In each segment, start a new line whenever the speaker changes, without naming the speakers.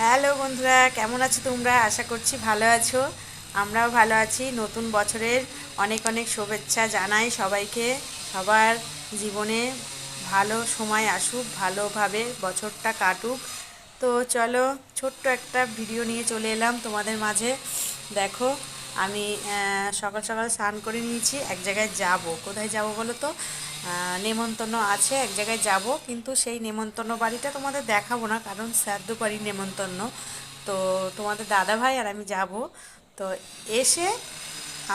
Hello বন্ধুরা, কেমন আছো তোমরা? আশা করছি ভালো আছো। আমরাও ভালো আছি। নতুন বছরের অনেক অনেক শুভেচ্ছা জানাই সবাইকে। সবার জীবনে ভালো সময় আসুক, ভালোভাবে বছরটা কাটুক। তো চলো, ছোট্ট একটা ভিডিও নিয়ে চলে এলাম তোমাদের মাঝে। দেখো আমি সকাল সকাল স্নান করে নিয়েছি, এক জায়গায় যাব। কোথায় যাব বলো তো? নেমন্তন্ন আছে, এক জায়গায় যাব, কিন্তু সেই নেমন্তন্ন বাড়িটা তোমাদের দেখাবো না, কারণ শ্রাদ্ধ বাড়ির নেমন্তন্ন। তো তোমাদের দাদা ভাই আর আমি যাব। তো এসে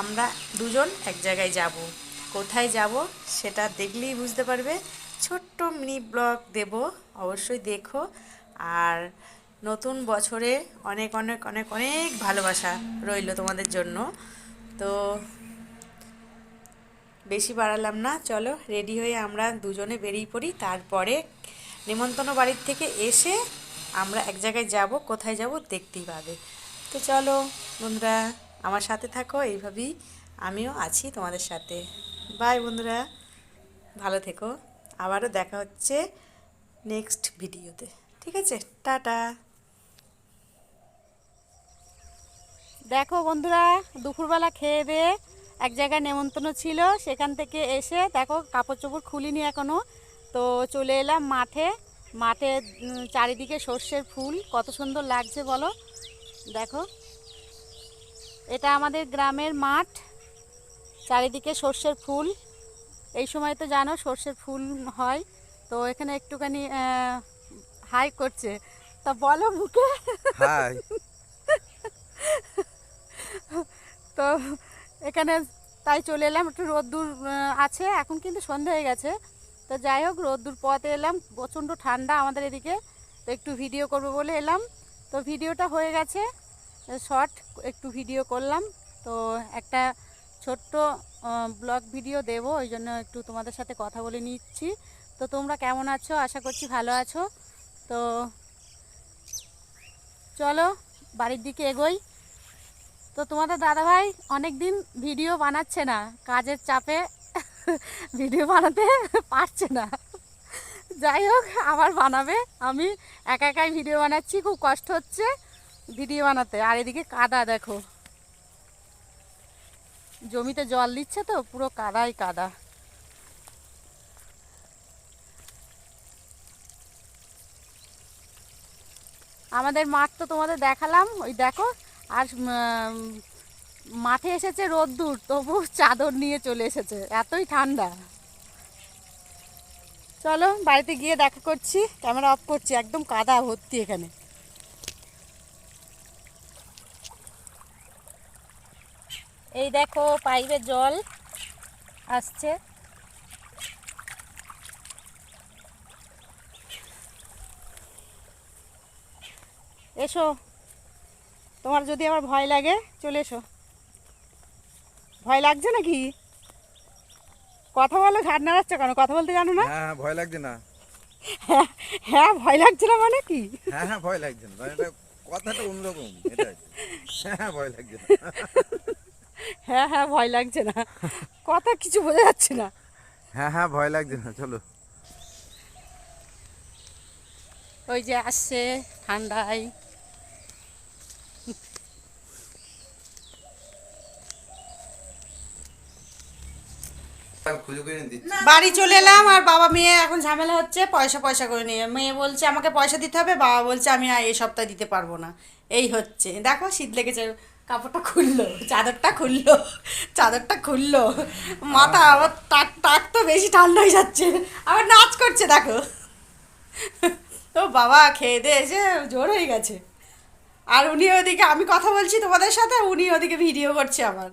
আমরা দুজন এক জায়গায় যাব। কোথায় যাব সেটা দেখলেই বুঝতে পারবে। ছোট্ট মিনি ব্লগ দেব, অবশ্যই দেখো। আর নতুন বছরে অনেক অনেক অনেক অনেক ভালোবাসা রইল তোমাদের জন্য। তো বেশি বাড়ালাম না, চলো রেডি হয়ে আমরা দুজনে বেরিয়ে পড়ি। তারপরে নিমন্ত্রণ বাড়ির থেকে এসে আমরা এক জায়গায় যাব, কোথায় যাব দেখতেই পাবে। তো চলো বন্ধুরা, আমার সাথে থাকো, এইভাবেই আমিও আছি তোমাদের সাথে। বাই বন্ধুরা, ভালো থেকো। আবারও দেখা হচ্ছে নেক্সট ভিডিওতে ঠিক আছে, টাটা।
দেখো বন্ধুরা, দুপুরবেলা খেয়ে দিয়ে এক জায়গায় নেমন্তন্ন ছিল। সেখান থেকে এসে দেখো কাপড় চোপড় খুলিনি এখনও তো চলে এলাম মাঠে। মাঠে চারিদিকে সর্ষের ফুল। কত সুন্দর লাগছে বলো? দেখো। এটা আমাদের গ্রামের মাঠ। চারিদিকে সর্ষের ফুল। এই সময় তো জানো সর্ষের ফুল হয়। তো এখানে একটুখানি হাই করছে। তা বলো মুখে।
হাই
তো এখানে তাই চলে এলাম, একটু রোদ্দুর আছে, এখন কিন্তু সন্ধ্যা হয়ে গেছে। তো যাই হোক, রোদ্দুর পথে এলাম, প্রচণ্ড ঠান্ডা আমাদের এদিকে, তো একটু ভিডিও করব বলে এলাম। তো ভিডিওটা হয়ে গেছে শর্ট একটু ভিডিও করলাম। তো একটা ছোট্ট ব্লগ ভিডিও দেব, ওই জন্য একটু তোমাদের সাথে কথা বলে নিচ্ছি। তো তোমরা কেমন আছো? আশা করছি ভালো আছো। তো চলো, বাড়ির দিকে এগোই। তো তোমাদের দাদাভাই অনেক দিন ভিডিও বানাচ্ছে না, কাজের চাপে ভিডিও বানাতে পারছে না। যাই হোক, আবার বানাবে। আমি একা একাই ভিডিও বানাচ্ছি, খুব কষ্ট হচ্ছে ভিডিও বানাতে। আর এদিকে কাদা, দেখো। জমিতে জল দিচ্ছে তো, পুরো কাদাই কাদা। আমাদের মাঠ তো তোমাদের দেখালাম। ওই দেখো আর মাঠে এসেছে রোদ্দুর, তবু চাদর নিয়ে চলে এসেছে। এতই ঠান্ডা। চলো, বাড়িতে গিয়ে দেখা করছি, ক্যামেরা অফ করছি, একদম কাদা ভর্তি এখানে। এই দেখো, পাইপে জল আসছে। এসো। তোমার যদি আমার ভয় লাগে চলে এসো। ভয় লাগছে নাকি? কথা বলো ঘাট নাড়াচ্ছ কেন? কথা বলতে জানো না?
হ্যাঁ ভয় লাগছে না।
হ্যাঁ হ্যাঁ ভয় লাগছে না মানে কি?
হ্যাঁ হ্যাঁ ভয় লাগছে না। মানে এটা কথাটা অন্যরকম হ্যাঁ হ্যাঁ ভয় লাগছে না।
হ্যাঁ হ্যাঁ ভয় লাগছে না। কথা কিছু বোঝা যাচ্ছে না।
হ্যাঁ হ্যাঁ ভয় লাগছে না চলো।
ওই যে আসছে ঠান্ডায়
খুঁজে করে দিচ্ছি
বাড়ি চলে এলাম আর বাবা মেয়ে এখন ঝামেলা হচ্ছে পয়সা পয়সা করে নিয়ে মেয়ে বলছে আমাকে পয়সা দিতে হবে বাবা বলছে আমি আর এই সপ্তাহে দিতে পারব না। এই হচ্ছে। দেখো শীত লেগেছে কাপড়টা খুললো চাদরটা খুললো চাদরটা খুললো। মাথা আবার টাক টাক তো বেশি ঠান্ডা হয়ে যাচ্ছে। আবার নাচ করছে দেখো। তো বাবা খেয়ে দিয়ে এসে জোর হয়ে গেছে। আর উনি ওদিকে আমি কথা বলছি তোমাদের সাথে উনি ওদিকে ভিডিও করছে আমার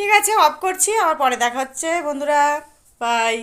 ঠিক আছে অফ করছি আবার পরে দেখা হচ্ছে বন্ধুরা। বাই